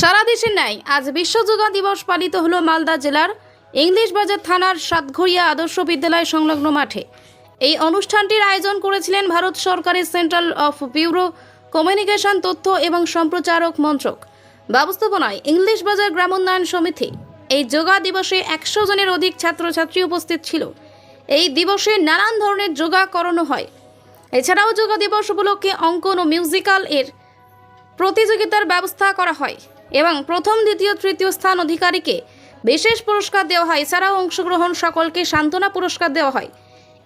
সারা দেশের ন্যায় আজ বিশ্ব যোগা দিবস পালিত হলো মালদা জেলার ইংলিশ বাজার থানার সাতঘরিয়া আদর্শ বিদ্যালয় সংলগ্ন মাঠে। এই অনুষ্ঠানটির আয়োজন করেছিলেন ভারত সরকারের সেন্ট্রাল অফ ব্যুরো কমিউনিকেশন তথ্য এবং সম্প্রচারক মন্ত্রক। ব্যবস্থাপনায় ইংলিশ বাজার গ্রামোন্নয়ন সমিতি। এই যোগা দিবসে একশো জনের অধিক ছাত্রছাত্রী উপস্থিত ছিল। এই দিবসে নানান ধরনের যোগা করানো হয়। এছাড়াও যোগা দিবস উপলক্ষে অঙ্কন ও মিউজিক্যাল এর প্রতিযোগিতার ব্যবস্থা করা হয়। এবং প্রথম, দ্বিতীয়, তৃতীয় স্থান অধিকারীকে বিশেষ পুরস্কার দেওয়া হয়। এছাড়াও অংশগ্রহণ সকলকে সান্ত্বনা পুরস্কার দেওয়া হয়।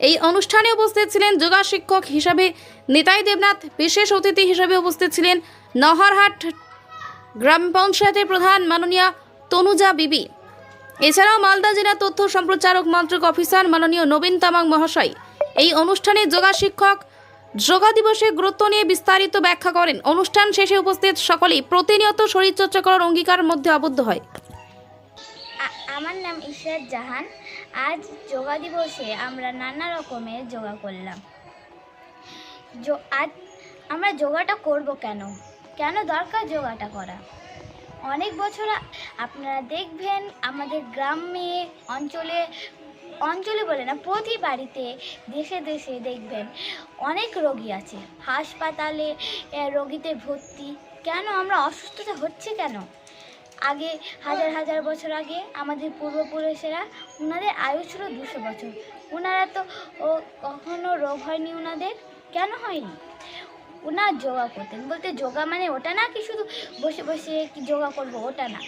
এই অনুষ্ঠানে উপস্থিত ছিলেন যোগা শিক্ষক হিসাবে নিতাই দেবনাথ, বিশেষ অতিথি হিসাবে উপস্থিত ছিলেন নহরহাট গ্রাম পঞ্চায়েতের প্রধান মাননীয়া তনুজা বিবি। এছাড়াও মালদা জেলা তথ্য সম্প্রচারক মন্ত্রক অফিসার মাননীয় নবীন তামাং মহাশয়। এই অনুষ্ঠানে যোগা শিক্ষক যোগা দিবসের গুরুত্ব নিয়ে বিস্তারিত ব্যাখ্যা করেন। অনুষ্ঠান শেষে উপস্থিত সকলেই প্রতিনিয়ত শরীরচর্চা করার অঙ্গীকার মধ্যে আবদ্ধ হয়। আমার নাম ইশরাত জাহান। আজ যোগা দিবসে আমরা নানা রকমের যোগা করলাম। আজ আমরা যোগাটা করব কেন? কেন দরকার যোগাটা করা? অনেক বছর আপনারা দেখবেন আমাদের গ্রামে, অঞ্চলে অঞ্চলে বলে না, প্রতি বাড়িতে দেশে দেশে দেখবেন অনেক রোগী আছে। হাসপাতালে রোগীতে ভর্তি। কেন? আমরা অসুস্থতা হচ্ছে কেন? আগে হাজার হাজার বছর আগে আমাদের পূর্বপুরুষেরা ওনাদের আয়ু ছিল দুশো বছর। ওনারা তো ও, কখনো রোগ হয়নি ওনাদের কেন হয়নি? ওনার যোগা করতেন। বলতে যোগা মানে ওটা না কি শুধু বসে বসে কি যোগা করব, ওটা না।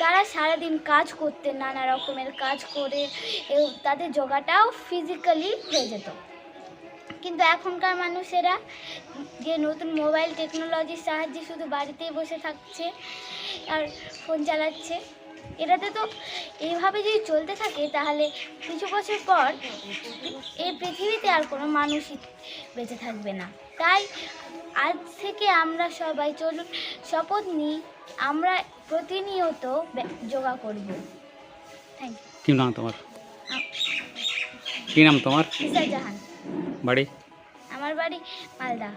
তারা সারাদিন কাজ করতে, নানা রকমের কাজ করে তাদের যোগাটাও ফিজিক্যালি হয়ে যেত। কিন্তু এখনকার মানুষেরা যে নতুন মোবাইল টেকনোলজির সাহায্যে শুধু বাড়িতেই বসে থাকছে আর ফোন চালাচ্ছে, এটাতে তো এইভাবে যদি চলতে থাকে, তাহলে কিছু বছর পর এই পৃথিবীতে আর কোনো মানুষই বেঁচে থাকবে না। তাই আজ থেকে আমরা সবাই চলুন শপথ নিই। আমরা প্রতিনিয়ত যোগা করব। থ্যাংক কি নাম তোমার? ইউ কি নাম তোমার? জাহান। বাড়ি? আমার বাড়ি মালদা।